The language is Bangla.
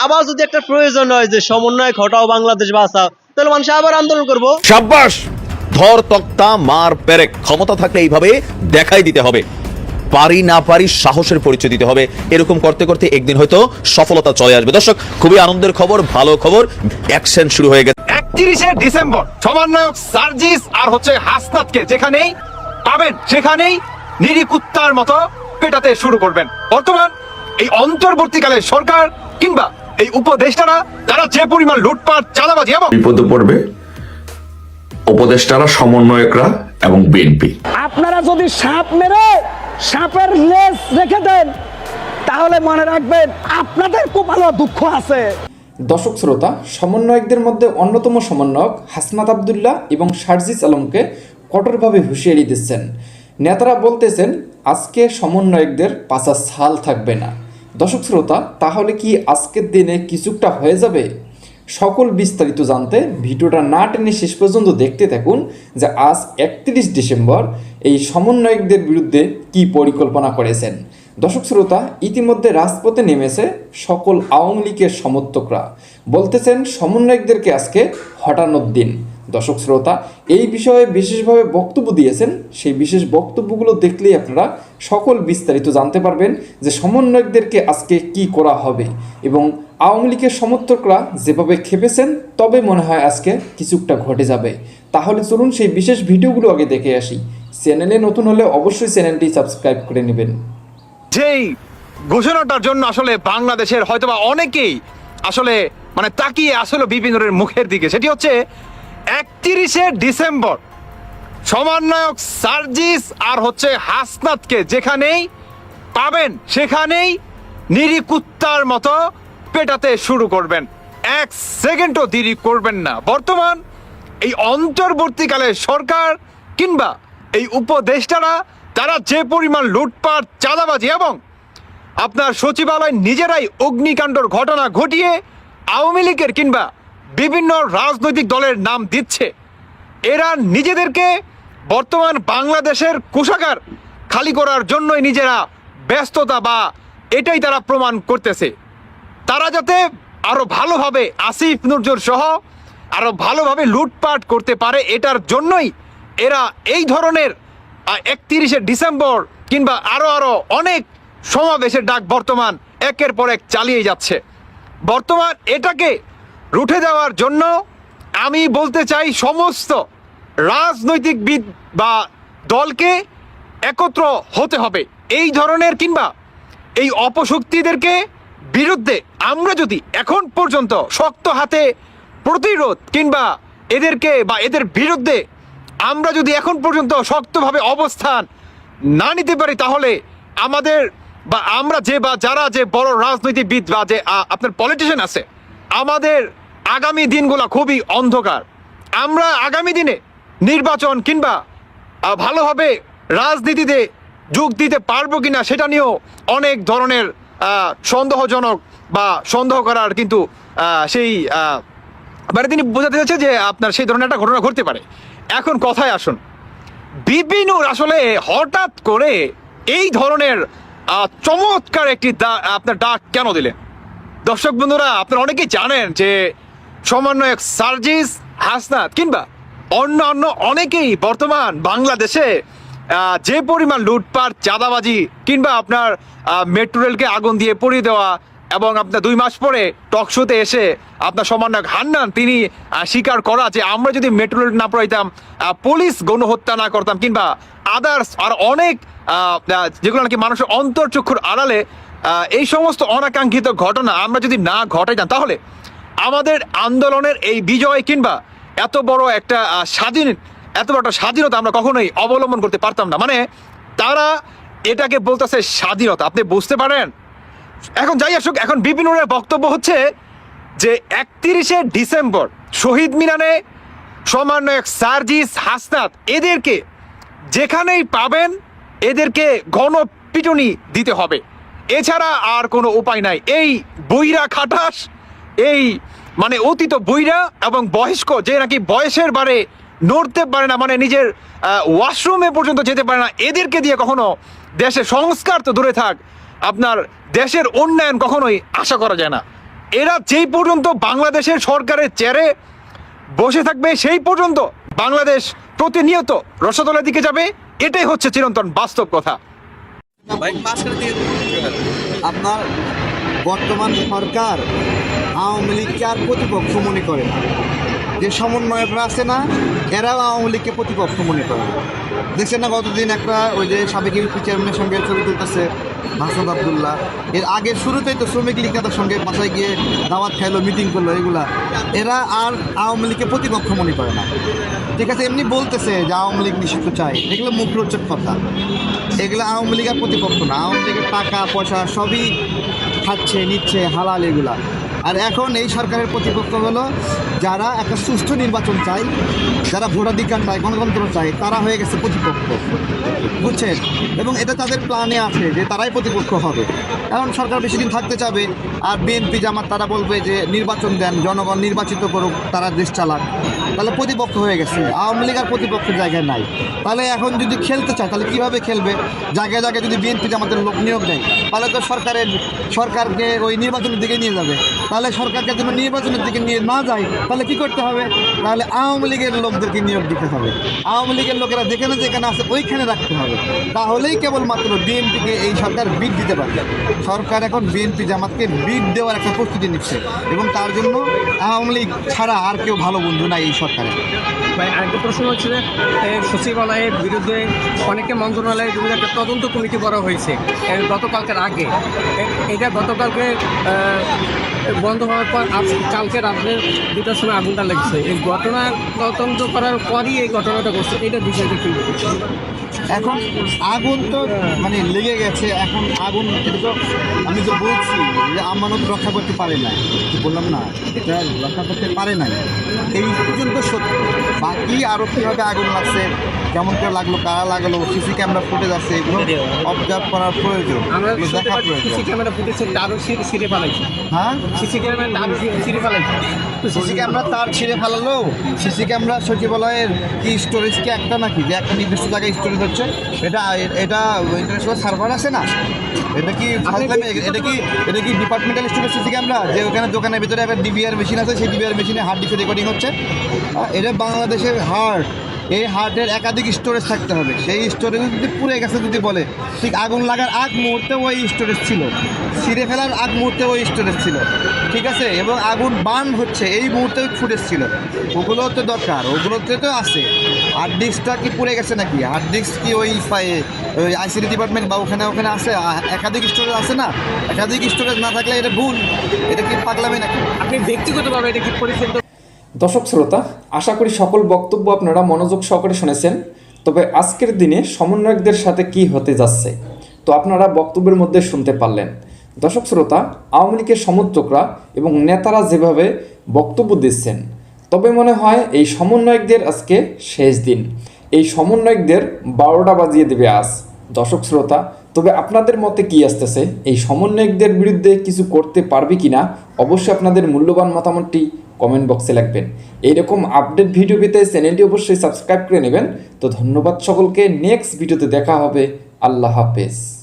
আবার যদি একটা প্রয়োজন হয় যে সমন্বয় ঘটাও বাংলাদেশ বাঁচাও তাহলে মানুষ আবার আন্দোলন করব। সাব্বাস! ধর তক্তা মার পেরেক ক্ষমতা থাকলে এইভাবে দেখাই দিতে হবে। পারি না পারি সাহসের পরিচয় দিতে হবে। এরকম করতে করতে একদিন হয়তো সফলতা চলে আসবে। দর্শক খুবই আনন্দের খবর ভালো খবর। অ্যাকশন শুরু হয়ে গেছে। একত্রিশে ডিসেম্বর সমন্বয়ক সার্জিস আর হচ্ছে হাসনাতকে যেখানেই পাবেন সেখানেই নিরিকুত্তার মতো পেটাতে শুরু করবেন। বর্তমান এই অন্তর্বর্তীকালে সরকার কিংবা এই উপদেষ্টারা তারা যে পরিমাণ লুটপাট চাঁদাবাজি এবং বিপদে পড়বে। উপদেষ্টারা সমন্বয়করা এবং বিএনপি। আপনারা যদি সাপ মেরে সাপের লেজ রেখে দেন তাহলে মনে রাখবেন আপনাদের কপালে দুঃখ আছে। দর্শক শ্রোতা সমন্বয়কদের মধ্যে অন্যতম সমন্বয়ক হাসনাত আবদুল্লাহ এবং শারজিস আলমকে কঠোরভাবে হুঁশিয়ারি দিচ্ছেন। নেতারা বলতেছেন আজকে সমন্বয়কদের পাশা ছাল থাকবে না। দর্শক শ্রোতা, তাহলে কি আজকের দিনে কিছুটা হয়ে যাবে? সকল বিস্তারিত জানতে ভিডিওটা না টেনে শেষ পর্যন্ত দেখতে থাকুন যে আজ একত্রিশ ডিসেম্বর এই সমন্বয়কদের বিরুদ্ধে কি পরিকল্পনা করেছেন। দর্শক শ্রোতা, ইতিমধ্যে রাজপথে নেমেছে সকল আওয়ামী লীগের সমর্থকরা। বলতেছেন, সমন্বয়কদেরকে আজকে হটানোর দিন। দর্শক শ্রোতা, এই বিষয়ে বিশেষভাবে বক্তব্য দিয়েছেন। সেই বিশেষ বক্তব্যগুলো দেখলেই আপনারা সকল বিস্তারিত জানতে পারবেন যে সমন্বয়কদেরকে আজকে কি করা হবে এবং আওয়ামী লীগের সমর্থকরা যেভাবে খেপেছেন, তবে মনে হয় আজকে কিছুটা ঘটে যাবে। তাহলে চলুন সেই বিশেষ ভিডিওগুলো আগে দেখে আসি। চ্যানেলে নতুন হলে অবশ্যই চ্যানেলটি সাবস্ক্রাইব করে নেবেন। যেই ঘোষণাটার জন্য আসলে বাংলাদেশের হয়তোবা অনেকেই আসলে মানে তাকিয়ে আসলে বিপিনের মুখের দিকে, সেটি হচ্ছে একত্রিশে ডিসেম্বর। সমন্বয়ক সার্জিস আর হচ্ছে হাসনাতকে যেখানেই পাবেন, সেখানেই নিরিকুত্তার মতো পেটাতে শুরু করবেন। এক সেকেন্ডও দেরি করবেন না। বর্তমান এই অন্তর্বর্তীকালে সরকার কিংবা এই উপদেষ্টারা, তারা যে পরিমাণ লুটপাট, চাঁদাবাজি এবং আপনার সচিবালয় নিজেরাই অগ্নিকাণ্ডর ঘটনা ঘটিয়ে আওয়ামী লীগের কিংবা বিভিন্ন রাজনৈতিক দলের নাম দিচ্ছে। এরা নিজেদেরকে বর্তমান বাংলাদেশের কোষাগার খালি করার জন্যই নিজেরা ব্যস্ততা বা এটাই তারা প্রমাণ করতেছে। তারা যাতে আরও ভালোভাবে আসিফ নজর সহ আরও ভালোভাবে লুটপাট করতে পারে, এটার জন্যই এরা এই ধরনের একত্রিশে ডিসেম্বর কিংবা আরও আরও অনেক সমাবেশের ডাক বর্তমান একের পর এক চালিয়ে যাচ্ছে। বর্তমান এটাকে রুখে দেওয়ার জন্য আমি বলতে চাই সমস্ত রাজনৈতিকবিদ বা দলকে একত্র হতে হবে এই ধরনের কিংবা এই অপশক্তিদেরকে বিরুদ্ধে আমরা যদি এখন পর্যন্ত শক্ত হাতে প্রতিরোধ কিংবা এদেরকে বা এদের বিরুদ্ধে আমরা যদি এখন পর্যন্ত শক্তভাবে অবস্থান না নিতে পারি, তাহলে আমাদের বা আমরা যে বা যারা যে বড় রাজনীতিবিদ বা যে আপনার পলিটিশিয়ান আছে, আমাদের আগামী দিনগুলো খুবই অন্ধকার। আমরা আগামী দিনে নির্বাচন কিংবা ভালোভাবে রাজনীতিতে যোগ দিতে পারব কিনা সেটা নিয়েও অনেক ধরনের সন্দেহজনক বা সন্দেহ করার কিন্তু সেই মানে তিনি বোঝাতে চাচ্ছে যে আপনার সেই ধরনের একটা ঘটনা ঘটতে পারে। এখন কথায় আসুন। বিপিনুর আসলে হঠাৎ করে এই ধরনের চমৎকার একটি আপনার ডাক কেন দিলেন? দর্শক বন্ধুরা, আপনারা অনেকেই জানেন যে সমন্বয়ক সার্জিস হাসনাত কিংবা অন্য অন্য অনেকেই বর্তমান বাংলাদেশে যে পরিমাণ লুটপাট, চাঁদাবাজি কিংবা আপনার মেট্রো রেলকে আগুন দিয়ে পড়িয়ে দেওয়া এবং আপনার দুই মাস পরে টক শোতে এসে আপনার সমন্বয়ক হান্নান তিনি স্বীকার করা যে আমরা যদি মেট্রো রেল না পড়াইতাম পুলিশ গণহত্যা না করতাম কিংবা আদার্স আর অনেক যেগুলো নাকি মানুষের অন্তর্চক্ষুর আড়ালে এই সমস্ত অনাকাঙ্ক্ষিত ঘটনা আমরা যদি না ঘটাইতাম, তাহলে আমাদের আন্দোলনের এই বিজয় কিংবা এত বড় একটা স্বাধীন, এত বড় একটা স্বাধীনতা আমরা কখনোই অবলম্বন করতে পারতাম না। মানে তারা এটাকে বলতেছে স্বাধীনতা। আপনি বুঝতে পারেন? এখন যাই আসুক, এখন বিপিনুরের বক্তব্য হচ্ছে যে একত্রিশে ডিসেম্বর শহীদ মিনারে সমন্বয়ক সার্জিস হাসনাত এদেরকে যেখানেই পাবেন, এদেরকে গণপিটুনি দিতে হবে। এছাড়া আর কোনো উপায় নাই। এই বইরা খাটাস এই মানে অতীত বইরা এবং বয়স্ক, যে নাকি বয়সের বারে নড়তে পারে না মানে নিজের ওয়াশরুমে পর্যন্ত যেতে পারে না, এদেরকে দিয়ে কখনো দেশে সংস্কার তো দূরে থাক, আপনার দেশের উন্নয়ন কখনোই আশা করা যায় না। এরা যেই পর্যন্ত বাংলাদেশের সরকারের চেয়ারে বসে থাকবে, সেই পর্যন্ত বাংলাদেশ প্রতিনিয়ত রসতলের দিকে যাবে, এটাই হচ্ছে চিরন্তন বাস্তব কথা। আপনার বর্তমান সরকার আওয়ামী লীগকে আর প্রতিপক্ষ মনে করে না। যে সমন্বয়করা আছে না, এরাও আওয়ামী লীগকে প্রতিপক্ষ মনে করে না। দেখছেন না গতদিন একটা ওই যে সাবেক ইউপি চেয়ারম্যানের সঙ্গে ছবি তুলতেছে মাসুদ আবদুল্লাহ। এর আগে শুরুতেই তো শ্রমিক লীগ নেতার সঙ্গে বাসায় গিয়ে দাওয়াত খাইলো, মিটিং করল, এগুলা। এরা আর আওয়ামী লীগকে প্রতিপক্ষ মনে করে না। ঠিক আছে, এমনি বলতেছে যে আওয়ামী লীগ নিষিদ্ধ চাই। এগুলো মুখ মুখরোচক কথা। এগুলো আওয়ামী লীগের প্রতিপক্ষ না। আওয়ামী লীগের টাকা, পয়সা সবই খাচ্ছে, নিচ্ছে, হালাল এগুলা। আর এখন এই সরকারের প্রতিপক্ষ হলো যারা একটা সুষ্ঠু নির্বাচন চায়, যারা ভোটাধিকার চায়, গণতন্ত্র চায়, তারা হয়ে গেছে প্রতিপক্ষ, বুঝছেন? এবং এটা তাদের প্ল্যানে আছে যে তারাই প্রতিপক্ষ হবে। এখন সরকার বেশি দিন থাকতে চাবে, আর বিএনপি জামাত তারা বলবে যে নির্বাচন দেন, জনগণ নির্বাচিত করুক, তারা দেশ চালাক। তাহলে প্রতিপক্ষ হয়ে গেছে। আওয়ামী লীগ আর প্রতিপক্ষের জায়গায় নাই। তাহলে এখন যদি খেলতে চায়, তাহলে কীভাবে খেলবে? জায়গায় জায়গায় যদি বিএনপি জামাতের লোক নিয়োগ দেয়, তাহলে তো সরকারের, সরকারকে ওই নির্বাচনের দিকে নিয়ে যাবে। তাহলে সরকারকে যেন নির্বাচনের দিকে নিয়ে না যায়, তাহলে কি করতে হবে? তাহলে আওয়ামী লীগের লোকদেরকে নিয়োগ দিতে হবে। আওয়ামী লীগের লোকেরা যেখানে যেখানে আছে, ওইখানে রাখতে হবে। তাহলেই কেবলমাত্র বিএনপিকে এই সরকার বিট দিতে পারবে। সরকার এখন বিএনপি জামাতকে বিট দেওয়ার একটা প্রস্তুতি নিচ্ছে এবং তার জন্য আওয়ামী লীগ ছাড়া আর কেউ ভালো বন্ধু নাই এই সরকারের ভাই, আরেকটা প্রশ্ন হচ্ছে যে সচিবালয়ের বিরুদ্ধে অনেকে মন্ত্রণালয়ের বিরুদ্ধে একটা তদন্ত কমিটি করা হয়েছে। গতকালকের আগে। এটা গতকালকে বন্ধ হওয়ার পর কালকে রাত্রে দুটার সময় আগুনটা লেগেছে। এই ঘটনা তদন্ত করার পরই এই ঘটনাটা ঘটছে। এটা বিষয়টা কি? এখন আগুন তো মানে লেগে গেছে, এখন আগুন তো আমি তো বলছি যে আমানত রক্ষা করতে পারে না বললাম না, এটা রক্ষা করতে পারে না এই পর্যন্ত সত্য। বাকি আরও কীভাবে আগুন লাগছে কেমন করে লাগল কারা লাগল সিসি ক্যামেরা ফুটেজ আছে এগুলো অবজার্ভ করার প্রয়োজন দেখা সিসি ক্যামেরা ফুটেছে তারও ছিঁড়ে ফেলাইছে হ্যাঁ? সিসি ক্যামেরা তারও ছিঁড়ে ফেলাইছে সিসি ক্যামেরা তার ছিঁড়ে ফেলালো? সিসি ক্যামেরা সচিবালয়ের কি স্টোরেজ কি একটা নাকি? যে একটা নির্দিষ্ট জায়গায় স্টোরেজ হচ্ছে এটা এটা ইন্টারন্যাশনাল সার্ভার আছে না? এটা কি? এটা কি এটা কি ডিপার্টমেন্টাল স্টোরেজ সিসি ক্যামেরা যে ওখানে দোকানের ভিতরে একটা ডিবিআর মেশিন আছে, সেই ডিবিআর মেশিনে হার্ড ডিস্কে রেকর্ডিং হচ্ছে এটা বাংলাদেশের হার্ট এই হার্টের একাধিক স্টোরেজ থাকতে হবে। সেই স্টোরেজ যদি পুড়ে গেছে, যদি বলে, ঠিক আগুন লাগার আগ মুহূর্তে ওই স্টোরেজ ছিল। ছিঁড়ে ফেলার আগ মুহূর্তে ওই স্টোরেজ ছিল। ঠিক আছে? এবং আগুন বার্ন হচ্ছে, এই মুহূর্তে ফুটেজ ছিল। ওগুলো তো দরকার, ওগুলোতে তো আছে। হার্ড ডিস্কটা কি পুড়ে গেছে নাকি? হার্ড ডিস্ক কি ওই ওই আইসিডি ডিপার্টমেন্ট বা ওখানে ওখানে আছে? একাধিক স্টোরেজ আছে না? একাধিক স্টোরেজ না থাকলে এটা ভুল। এটা কি পাগলামি নাকি? আপনি ব্যক্তিগতভাবে এটা কি পরিচালিত দর্শক শ্রোতা, আশা করি সকল বক্তব্য আপনারা মনোযোগ সহকারে শুনেছেন। তবে আজকের দিনে সমন্বয়কদের সাথে কি হতে যাচ্ছে, তো আপনারা বক্তব্যের মধ্যে শুনতে পারলেন। দর্শক শ্রোতা, আওয়ামী লীগের সমর্থকরা এবং নেতারা যেভাবে বক্তব্য দিচ্ছেন, তবে মনে হয় এই সমন্বয়কদের আজকে শেষ দিন। এই সমন্বয়কদের বারোটা বাজিয়ে দেবে আজ। দর্শক শ্রোতা, তবে আপনাদের মতে কি আসতেছে? এই সমন্বয়কদের বিরুদ্ধে কিছু করতে পারবে কিনা? অবশ্যই আপনাদের মূল্যবান মতামতটি কমেন্ট বক্সে লিখবেন এইরকম আপডেট ভিডিও পেতে চ্যানেলটি অবশ্যই সাবস্ক্রাইব করে নেবেন। তো ধন্যবাদ সকলকে। নেক্সট ভিডিওতে দেখা হবে। আল্লাহ হাফেজ।